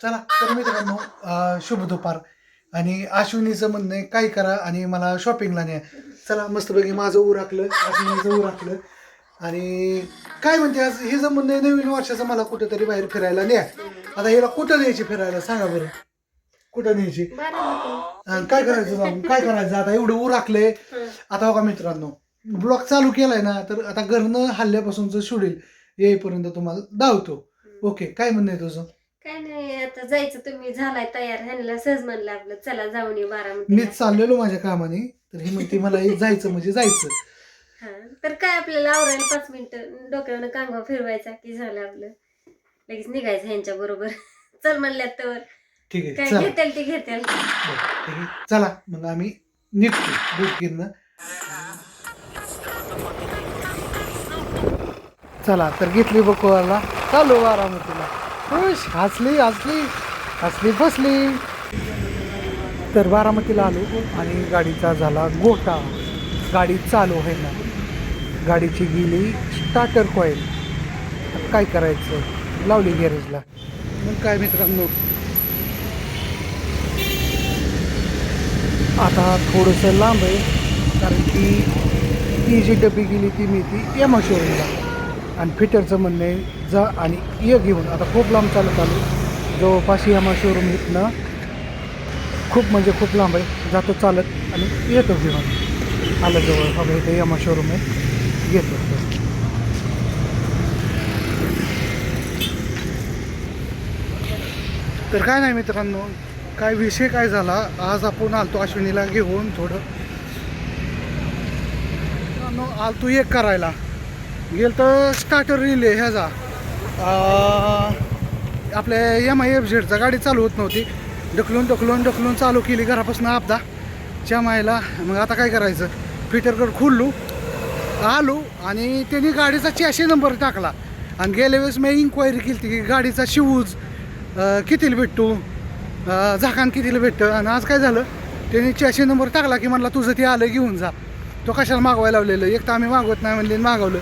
चला तर मित्रांनो शुभ दुपार. आणि अश्विनीचं म्हणणं आहे काय करा आणि मला शॉपिंगला न्या. चला मस्तपैकी माझं उराकलं अश्विनीचं उराकलं आणि काय म्हणते आज हे जर म्हणणं आहे नवीन वर्षाचं मला कुठेतरी बाहेर फिरायला न्या. आता हिला कुठं न्यायची फिरायला? सांगा बरं. कुठं न्यायची? आणि काय करायचं जाऊन? काय करायचं? आता एवढं उराकलंय आता बघा मित्रांनो ब्लॉग चालू केलाय ना तर आता घरनं हल्ल्यापासूनचं शेड्यूल येईपर्यंत तुम्हाला दावतो. ओके काय म्हणणं आहे तुझं? काय नाही आता जायचं तुम्ही झालाय तयार. ह्यांना सहज म्हणलं आपलं चला जाऊन ये बारामती मीच चाललेलो माझ्या कामाने तर ही म्हणते मला हे जायचं म्हणजे जायचं. हा तर काय आपल्याला आवरायला पाच मिनिटं डोक्यावर कांगवा फिरवायचा की झालं आपलं. लगेच निघायचं ह्यांच्या बरोबर. चल म्हणल्यात तर. ठीक आहे काय चला. घेतेल ते घेतेल बरं, ठीक आहे. चला मग आम्ही निघतो दूधकीरनं चला तर घेतली बकोवाला चालू बारामतीला. खुश हसली हसली हसली बसली. तर बारामतीला आलो आणि गाडीचा झाला गोटा. गाडी चालू आहे ना. गाडीची गेली स्टार्टर कॉईल आता काय करायचं? लावली गॅरेजला मग काय मित्रांनो? आता थोडंसं लांब आहे कारण की ती जी डबी गेली ती मी ती एमा शोरूमला आणि फिटरचं म्हणणं आहे जा आणि ये घेऊन. आता खूप लांब चालत आलो. जवळपास यामा शोरूम इथनं खूप म्हणजे खूप लांब आहे. जातो चालत आणि येतो घेऊन. आलं जवळ. बघा इथं यामा शोरूम आहे. येतो. तर काय नाही मित्रांनो काय विषय काय झाला आज आपण आलतो अश्विनीला घेऊन थोडं. मित्रांनो आलतो एक करायला. गेल तर स्टार्टर रिले ह्याचा. आपल्या एम आय एफ झेडचा गाडी चालू होत नव्हती. ढकलून ढकलून ढकलून चालू केली घरापासून आपदा. मायला मग आता काय करायचं? फिटरकडे खुललो आलो आणि त्यांनी गाडीचा चॅशी नंबर टाकला. आणि गेल्या वेळेस मी इन्क्वायरी केली की गाडीचा शूज कितीला भेटतो? अं, झाकान कितीला भेटतं? आणि आज काय झालं? त्यांनी चॅशी नंबर टाकला की म्हणला तुझं ते आलं घेऊन जा. तो कशाला मागवायला लावलेलं? एक तर आम्ही मागवत नाही म्हणले मागवलं.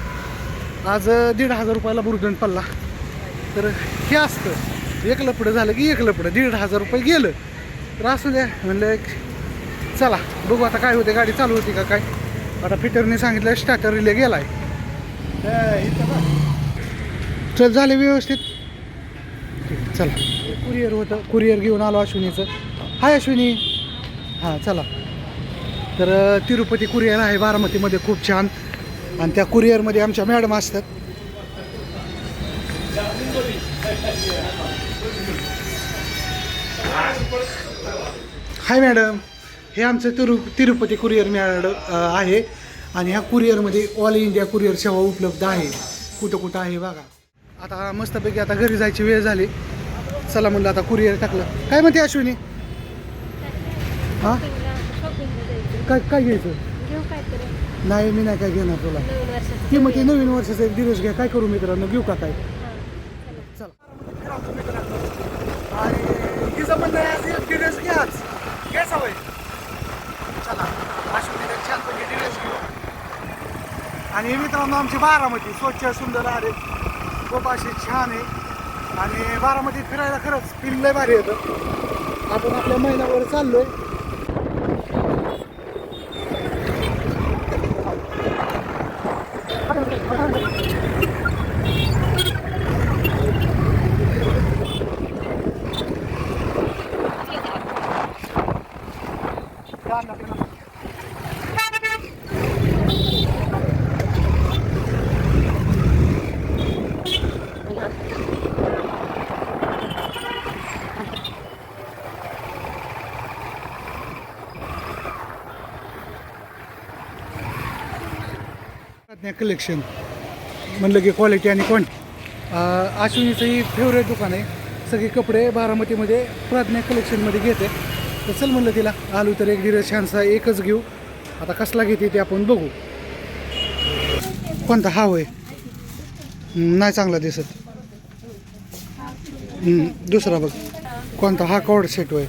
आज दीड हजार रुपयाला बुरगण पडला. तर हे असतं. एक लपडं झालं की एक लपडं. दीड हजार रुपये गेलं. तर असू द्या म्हणलं चला बघू आता काय होते गाडी चालू होती का काय? आता फिटरने सांगितलं स्टार्टर रिले गेलाय. चल झाले व्यवस्थित. ठीक चला. कुरिअर होतं. कुरिअर घेऊन आलो अश्विनीचं. हाय अश्विनी. हां चला. तर तिरुपती कुरिअर आहे बारामतीमध्ये. खूप छान. आणि त्या कुरिअरमध्ये आमच्या मॅडम असतात. हाय मॅडम हे आमचं तिरु तिरुपती कुरिअर मॅडम आहे आणि ह्या कुरिअरमध्ये ऑल इंडिया कुरिअर सेवा उपलब्ध आहे. कुठं कुठं आहे बघा. आता मस्तपैकी आता घरी जायची वेळ झाली. चला म्हणलं आता कुरिअर टाकलं. काय म्हणते अश्विनी? हां? काय काय घ्यायचं? नाही मी नाही काय घेणार तुला. नवीन वर्षाचं ती म्हणते नवीन वर्षाचा एक दिवस घ्या. काय करू मित्रांनो? घेऊ का काय? चला. आणि हिचं आज एक दिवस होय चला. अश्विनीला दिवस घेऊ. आणि मित्रांनो आमची बारामती स्वच्छ सुंदर आहे. खूप अशी छान आहे. आणि बारामतीत फिरायला खरंच फील लय भारी येतं. आपण आपल्या महिन्यावर चाललोय. कलेक्शन म्हणलं की क्वालिटी आणि क्वांटिटी अश्विनीचं ही फेवरेट दुकान आहे. सगळे कपडे बारामतीमध्ये प्राज्ञा कलेक्शनमध्ये घेते. तर चल म्हणलं तिला आलो तर एक दिवस छानसा एकच घेऊ. आता कसला घेते ते आपण बघू. कोणता? हा होय. नाही चांगला दिसत. दुसरा बघ. कोणता? हा कॉड सेट होय.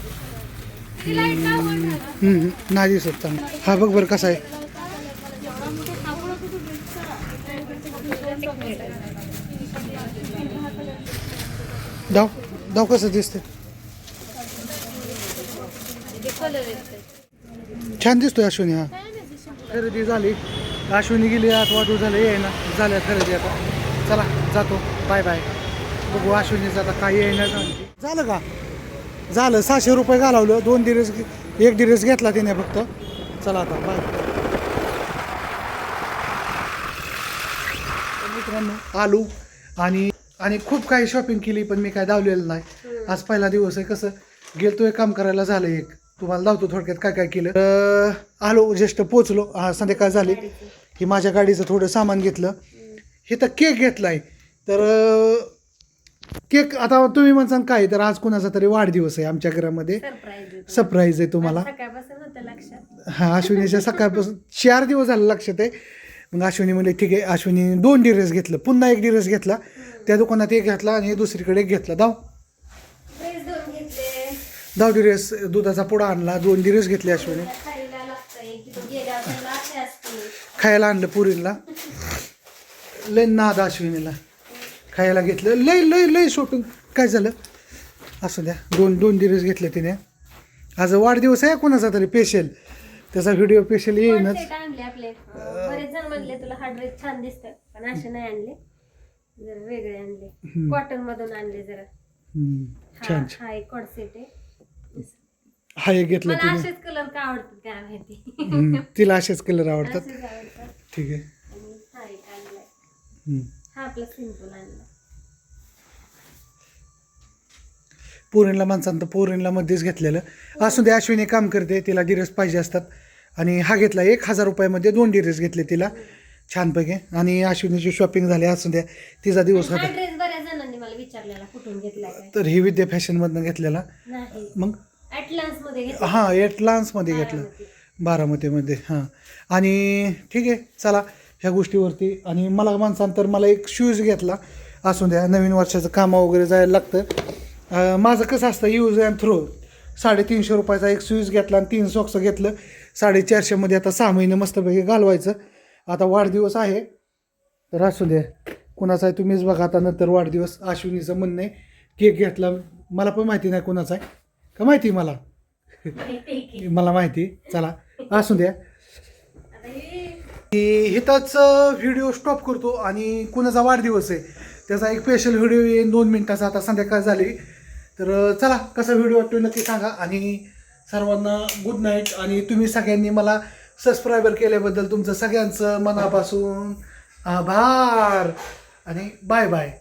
नाही दिसत चांगला. हा बघ बरं कसा आहे. धाव धाव कसं दिसते कलर येतोय छान दिसतोय अश्विनी हा. खरेदी झाली. अश्विनी गेली आठ वाजू झाले येईना झाल्या खरेदी आता. चला जातो. Bye bye. बघू अश्विनीचं आता काय येईना झालं. का? झालं. सहाशे रुपये घालवलं. दोन दिवस एक दिवस घेतला तिने फक्त. चला आता बाय. तर मित्रांनो आलू आणि आणि खूप काही शॉपिंग केली पण मी काय दावलेलं नाही. आज पहिला दिवस आहे कसं गेलतोय काम करायला झालं एक. तुम्हाला दावतो थोडक्यात काय काय केलं. अं, आलो ज्येष्ठ पोचलो हा संध्याकाळ झाली. की माझ्या गाडीचं थोडं सामान घेतलं. हे तर केक घेतलाय. तर अं, केक आता तुम्ही म्हणसान काय तर आज कुणाचा तरी वाढदिवस आहे आमच्या घरामध्ये. सरप्राईज आहे आहे तुम्हाला. हा अश्विनीच्या सकाळपासून चार दिवस झाले लक्षात आहे. मग अश्विनी म्हणजे ठीक आहे अश्विनी दोन डिरेस घेतलं पुन्हा एक डिरेस घेतला. त्या दुकानात एक घेतला आणि दुसरीकडे एक घेतला. दाव. ड्रेस दोन घेतले. दाव डिरेस दुधाचा पुडा आणला. दोन डिरेस घेतले अश्विनी. खायला लागतंय की असते. आणलं पुरीला. लय नाद अश्विनीला. खायला घेतलं. लय लय लय शॉपिंग. काय झालं? असं द्या. दोन दोन दिवस घेतले तिने. आज वाढदिवस आहे कोणाचा तरी स्पेशल त्याचा व्हिडिओ स्पेशल येईनच. आणले आपले. बरेच जण म्हणले तुला हा ड्रेस छान पण असे नाही आणले. जरा वेगळे आणले. कॉटन मधून आणले जरा. हम्म, हा छान छान. हा एक कॉट सेट आहे. हा एक घेतला मला तिने असेच कलर का आवडतात काय माहिती? हम्म, तिला असेच कलर आवडतात? असेच आवडतात. ठीक आहे. आणि हा एक आणलाय. हम्म. हा आपला सिंपल आणला पोरींला माणसांत पोरींला मध्येच घेतलेलं. असू दे अश्विनी काम करते तिला डिरेस पाहिजे असतात. आणि हा घेतला एक हजार रुपयामध्ये दोन डिरेस घेतले तिला. छानपैकी. आणि अश्विनीची शॉपिंग झाली असू द्या तिचा दिवस हा होता. ड्रेस बऱ्याच जणांनी मला विचारलेला कुठून घेतला काय? तर ही विद्या फॅशनमधनं घेतलेला. नाही. मग? ॲटलान्समध्ये घेतला. हां एट लान्समध्ये घेतलं. बारामतीमध्ये. हां. आणि ठीक आहे चला ह्या गोष्टीवरती. आणि मला माणसांतर मला एक शूज घेतला. असू द्या नवीन वर्षाचं कामं वगैरे जायला लागतं. अं, माझं कसं असतं यूज अँड थ्रो साडेतीनशे रुपयाचा एक शूज घेतला आणि तीन सॉक्स घेतलं. साडेचारशेमध्ये आता सहा महिने मस्तपैकी घालवायचं. आता वाढदिवस आहे. तर असू द्या कुणाचा आहे तुम्हीच बघा आता नंतर वाढदिवस अश्विनीचं म्हणणं आहे. केक घेतला. मला पण माहिती नाही कुणाचा आहे. का माहिती मला? मला माहिती चला. असू द्या. हे इथंच व्हिडिओ स्टॉप करतो आणि कुणाचा वाढदिवस आहे त्याचा एक स्पेशल व्हिडिओ येईन दोन मिनिटाचा आता संध्याकाळ झाली. तर चला कसा व्हिडिओ वाटतो नक्की सांगा. आणि सर्वांना गुड नाईट आणि तुम्ही सगळ्यांनी मला सबस्क्रायबर केल्याबद्दल तुमचं सगळ्यांचं मनापासून आभार आणि बाय बाय